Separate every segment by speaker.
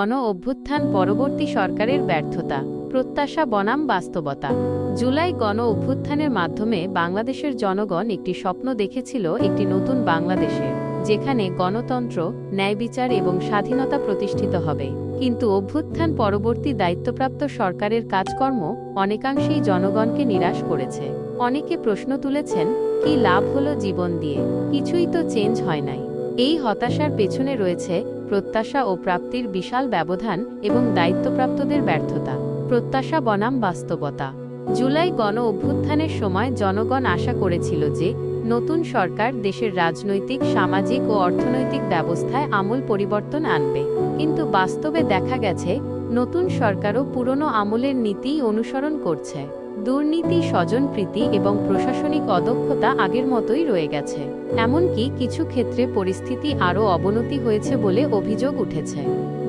Speaker 1: গণ অভ্যুত্থান পরবর্তী সরকারের ব্যর্থতা, প্রত্যাশা বনাম বাস্তবতা। জুলাই গণ অভ্যুত্থানের মাধ্যমে বাংলাদেশের জনগণ একটি স্বপ্ন দেখেছিল একটি নতুন বাংলাদেশের যেখানে গণতন্ত্র ন্যায় বিচার এবং স্বাধীনতা প্রতিষ্ঠিত হবে। কিন্তু অভ্যুত্থান পরবর্তী দায়িত্বপ্রাপ্ত সরকারের কাজকর্ম অনেকাংশেই জনগণকে নিরাশ করেছে। অনেকে প্রশ্ন তুলেছেন, কি লাভ হলো জীবন দিয়ে? কিছুই তো চেঞ্জ হয় নাই। এই হতাশার পেছনে রয়েছে প্রত্যাশা ও প্রাপ্তির বিশাল ব্যবধান এবং দায়িত্বপ্রাপ্তদের ব্যর্থতা। প্রত্যাশা বনাম বাস্তবতা। জুলাই গণ অভ্যুত্থানের সময় জনগণ আশা করেছিল যে, নতুন সরকার দেশের রাজনৈতিক, সামাজিক ও অর্থনৈতিক ব্যবস্থায় আমূল পরিবর্তন আনবে। কিন্তু বাস্তবে দেখা গেছে, নতুন সরকারও পুরনো আমলের নীতিই অনুসরণ করছে। দুর্নীতি, স্বজনপ্রীতি এবং প্রশাসনিক অদক্ষতা আগের মতোই রয়ে গেছে। এমনকি কিছু ক্ষেত্রে পরিস্থিতি আরও অবনতি হয়েছে বলে অভিযোগ উঠেছে।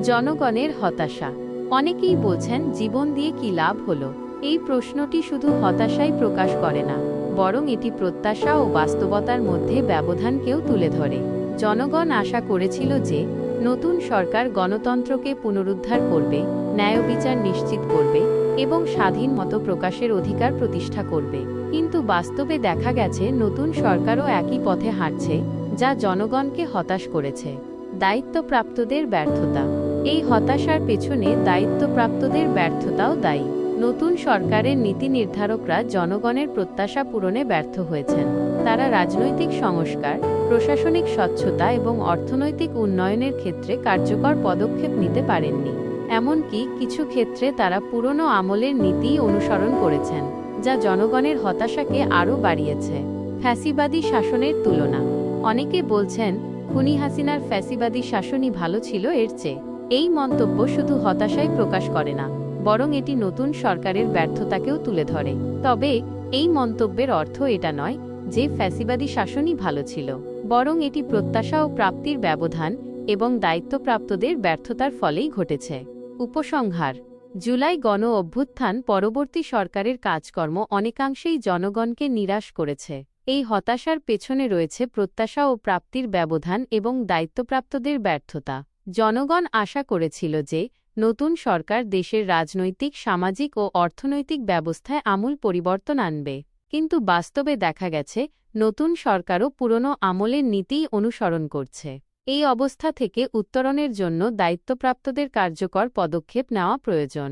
Speaker 1: জনগণের হতাশা। অনেকেই বলছেন, জীবন দিয়ে কি লাভ হলো? এই প্রশ্নটি শুধু হতাশাই প্রকাশ করে না, বরং এটি প্রত্যাশা ও বাস্তবতার মধ্যে ব্যবধানকেও তুলে ধরে। জনগণ আশা করেছিল যে, নতুন সরকার গণতন্ত্রকে পুনরুদ্ধার করবে ন্যায় বিচার নিশ্চিত করবে এবং স্বাধীন মতো প্রকাশের অধিকার প্রতিষ্ঠা করবে। কিন্তু বাস্তবে দেখা গেছে, নতুন সরকারও একই পথে হাঁটছে, যা জনগণকে হতাশ করেছে। দায়িত্বপ্রাপ্তদের ব্যর্থতা। এই হতাশার পেছনে দায়িত্বপ্রাপ্তদের ব্যর্থতাও দায়ী। নতুন সরকারের নীতি নির্ধারকরা জনগণের প্রত্যাশা পূরণে ব্যর্থ হয়েছেন। তারা রাজনৈতিক সংস্কার, প্রশাসনিক স্বচ্ছতা এবং অর্থনৈতিক উন্নয়নের ক্ষেত্রে কার্যকর পদক্ষেপ নিতে পারেননি। এমনকি কিছু ক্ষেত্রে তারা পুরনো আমলের নীতিই অনুসরণ করেছেন, যা জনগণের হতাশাকে আরও বাড়িয়েছে। ফ্যাসিবাদী শাসনের তুলনা। অনেকে বলছেন, খুনি হাসিনার ফ্যাসিবাদী শাসনই ভালো ছিল এর চেয়ে। এই মন্তব্য শুধু হতাশাই প্রকাশ করে না, বরং এটি নতুন সরকারের ব্যর্থতাকেও তুলে ধরে। তবে, এই মন্তব্যের অর্থ এটা নয় যে ফ্যাসিবাদী শাসনই ভালো ছিল, বরং এটি প্রত্যাশা ও প্রাপ্তির ব্যবধান এবং দায়িত্বপ্রাপ্তদের ব্যর্থতার ফলেই ঘটেছে। উপসংহার, জুলাই গণ অভ্যুত্থান পরবর্তী সরকারের কাজকর্ম অনেকাংশেই জনগণকে নিরাশ করেছে। এই হতাশার পেছনে রয়েছে প্রত্যাশা ও প্রাপ্তির ব্যবধান এবং দায়িত্বপ্রাপ্তদের ব্যর্থতা। জনগণ আশা করেছিল যে নতুন সরকার দেশের রাজনৈতিক, সামাজিক ও অর্থনৈতিক ব্যবস্থায় আমূল পরিবর্তন আনবে। কিন্তু বাস্তবে দেখা গেছে, নতুন সরকারও পুরনো আমলের নীতিই অনুসরণ করছে। এই অবস্থা থেকে উত্তরণের জন্য দায়িত্বপ্রাপ্তদের কার্যকর পদক্ষেপ নেওয়া প্রয়োজন।